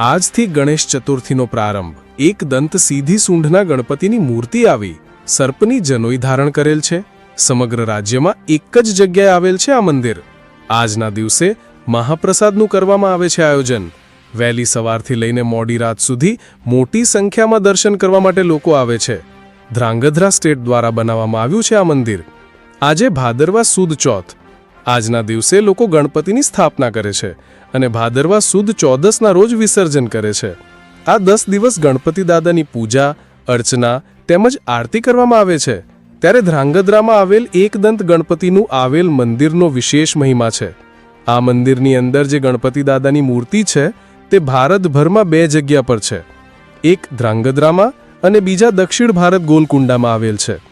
આજથી ગણેશ ચતુર્થીનો પ્રારંભ. એક દંત સીધી સૂંઢના ગણપતિની મૂર્તિ આવી. સર્પની જનોઈ ધારણ કરેલ છે. સમગ્ર રાજ્યમાં એક જ જગ્યાએ આવેલ છે આ મંદિર. આજના દિવસે મહાપ્રસાદનું કરવામાં આવે છે આયોજન. વહેલી સવારથી લઈને મોડી રાત સુધી મોટી સંખ્યામાં દર્શન કરવા માટે લોકો આવે છે. ધ્રાંગધ્રા સ્ટેટ દ્વારા બનાવવામાં આવ્યું છે આ મંદિર. આજે ભાદરવા સુદ ચોથ. આજના દિવસે લોકો ગણપતિની સ્થાપના કરે છે અને ભાદરવા સુદ ચોદસના રોજ વિસર્જન કરે છે. આ દસ દિવસ ગણપતિ દાદાની પૂજા, અર્ચના તેમજ આરતી કરવામાં આવે છે. ત્યારે ધ્રાંગધ્રામાં આવેલ એકદંત ગણપતિનું આવેલ મંદિરનો વિશેષ મહિમા છે. આ મંદિરની અંદર જે ગણપતિ દાદાની મૂર્તિ છે તે ભારતભરમાં બે જગ્યા પર છે. એક ધ્રાંગધ્રામાં અને બીજા દક્ષિણ ભારત ગોલકુંડામાં આવેલ છે.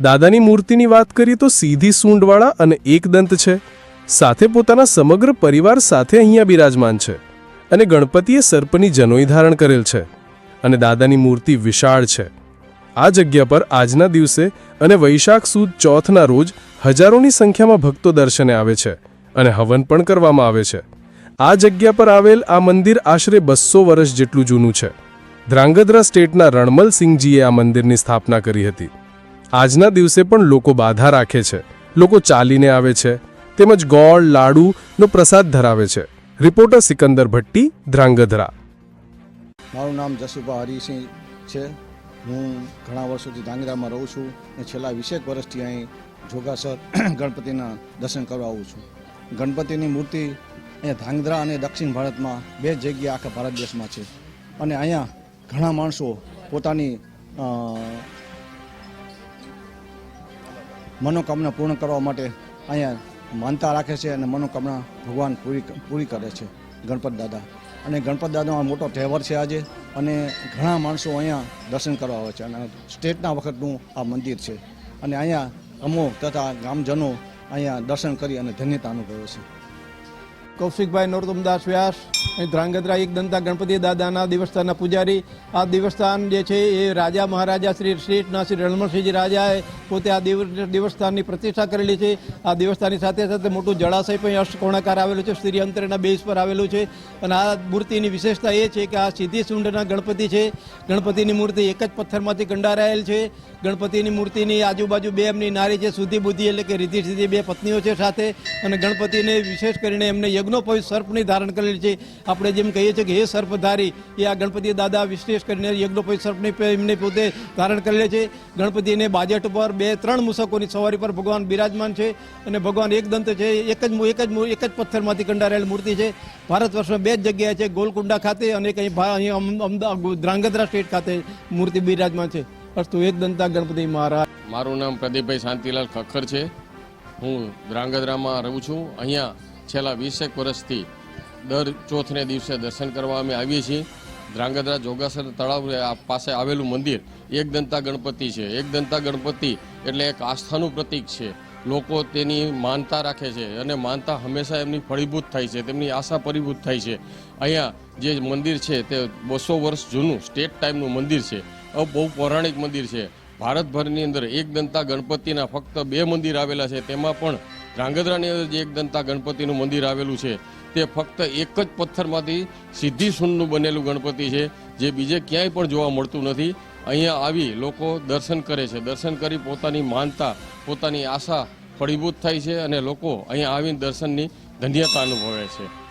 દાદાની મૂર્તિની વાત કરીએ તો સીધી સૂંઢવાળા અને એકદંત છે. સાથે પોતાના સમગ્ર પરિવાર સાથે અહીંયા બિરાજમાન છે અને ગણપતિએ સર્પની જનોઈ ધારણ કરેલ છે અને દાદાની મૂર્તિ વિશાળ છે. આ જગ્યા પર આજના દિવસે અને વૈશાખ સુદ ચોથના રોજ હજારોની સંખ્યામાં ભક્તો દર્શને આવે છે અને હવન પણ કરવામાં આવે છે. આ જગ્યા પર આવેલ આ મંદિર આશરે બસો વર્ષ જેટલું જૂનું છે. ધ્રાંગધ્રા સ્ટેટના રણમલસિંહજીએ આ મંદિરની સ્થાપના કરી હતી. આજના દિવસે પણ લોકો બાધા રાખે છે. લોકો ચાલીને આવે છે. તેમજ ગોળ, લાડુનો પ્રસાદ ધરાવે છે. રિપોર્ટર સિકંદર ભટ્ટી, ધ્રાંગધ્રા. મારું નામ જસુભા હરિસિંહ છે. હું ઘણા વર્ષોથી ધ્રાંગધ્રામાં રહું છું અને છેલ્લા વીસેક વર્ષથી અહીં જોગાસર ગણપતિના દર્શન કરવા આવું છું. ગણપતિની મૂર્તિ અહીંયા ધ્રાંગધ્રા અને દક્ષિણ ભારતમાં બે જગ્યા આખા ભારત દેશમાં છે. અને અહીંયા ઘણા માણસો પોતાની મનોકામના પૂર્ણ કરવા માટે અહીંયા માનતા રાખે છે અને મનોકામના ભગવાન પૂરી પૂરી કરે છે ગણપત દાદા. અને ગણપત દાદાનો મોટો તહેવાર છે આજે અને ઘણા માણસો અહીંયા દર્શન કરવા આવે છે અને સ્ટેટના વખતનું આ મંદિર છે. અને અહીંયા અમો તથા ગામજનો અહીંયા દર્શન કરી અને ધન્યતા અનુભવે છે. કૌશિકભાઈ નરોત્તમદાસ વ્યાસ ધ્રાંગધ્રા એક દંતા ગણપતિ દાદાના દેવસ્થાનના પૂજારી. આ દેવસ્થાન જે છે એ રાજા મહારાજા શ્રી શ્રેષ્ઠના શ્રી રણમણસિંહજી રાજાએ પોતે આ દેવ, દેવસ્થાનની પ્રતિષ્ઠા કરેલી છે. આ દેવસ્થાનની સાથે સાથે મોટું જળાશય પણ અષ્ટકોણાકાર આવેલું છે. શ્રી અંતરના બેઝ પર આવેલું છે. અને આ મૂર્તિની વિશેષતા એ છે કે આ સિદ્ધિસુંડના ગણપતિ છે. ગણપતિની મૂર્તિ એક જ પથ્થરમાંથી કંડારાયેલ છે. ગણપતિની મૂર્તિની આજુબાજુ બે એમની નારી છે. સુધી બુદ્ધિ એટલે કે રીતિ સીધી બે પત્નીઓ છે સાથે. અને ગણપતિને વિશેષ કરીને એમને યજ્ઞોપવિત સર્પની ધારણ કરેલી છે. આપણે જેમ કહીએ છીએ કે હે સર્પધારી, એ આ ગણપતિ દાદા વિશેષ કરીને યજ્ઞોપવિત સર્પની એમને પોતે ધારણ કરેલી છે. ગણપતિને બાજેટ પર બે, ત્રણ મુસકોની સવારી પર ભગવાન બિરાજમાન છે અને ભગવાન એક દંત છે, એક જ એક જ એક જ પથ્થરમાંથી કંડારેલ મૂર્તિ છે. ભારત વર્ષમાં બે જ જગ્યાએ છે, ગોલકુંડા ખાતે અને અહીં અમ- અમદાવાદ, ધ્રાંગધ્રા સ્ટેટ ખાતે મૂર્તિ બિરાજમાન છે. અસ્તુ એક દંતા ગણપતિ મહારાજ. મારું નામ પ્રદીપભાઈ શાંતિલાલ ખખર છે. હું ધ્રાંગધ્રામાં રહું છું. અહીંયા છેલ્લા વીસેક વર્ષથી દર ચોથને દિવસે દર્શન કરવા અમે આવીએ છીએ. ધ્રાંગધ્રા જોગાસર તળાવ પાસે આવેલું મંદિર એક દંતા ગણપતિ છે. એક દંતા ગણપતિ એટલે એક આસ્થાનું પ્રતીક છે. લોકો તેની માનતા રાખે છે અને માનતા હંમેશા એમની ફળીભૂત થાય છે, તેમની આશા પરિભૂત થાય છે. અહીંયા જે મંદિર છે તે બસો વર્ષ જૂનું સ્ટેટ ટાઈમનું મંદિર છે. બહુ પૌરાણિક મંદિર છે. ભારતભરની અંદર એક દંતા ગણપતિના ફક્ત બે મંદિર આવેલા છે. તેમાં પણ ધ્રાંગધ્રાની અંદર જે એકદંતા ગણપતિનું મંદિર આવેલું છે, તે ફક્ત એક જ પથ્થરમાંથી સીધી સુનનું બનેલું ગણપતિ છે, જે બીજે ક્યાંય પણ જોવા મળતું નથી. અહીંયા આવી લોકો દર્શન કરે છે. દર્શન કરી પોતાની માનતા, પોતાની આશા ફળીભૂત થાય છે અને લોકો અહીંયા આવીને દર્શનની ધન્યતા અનુભવે છે.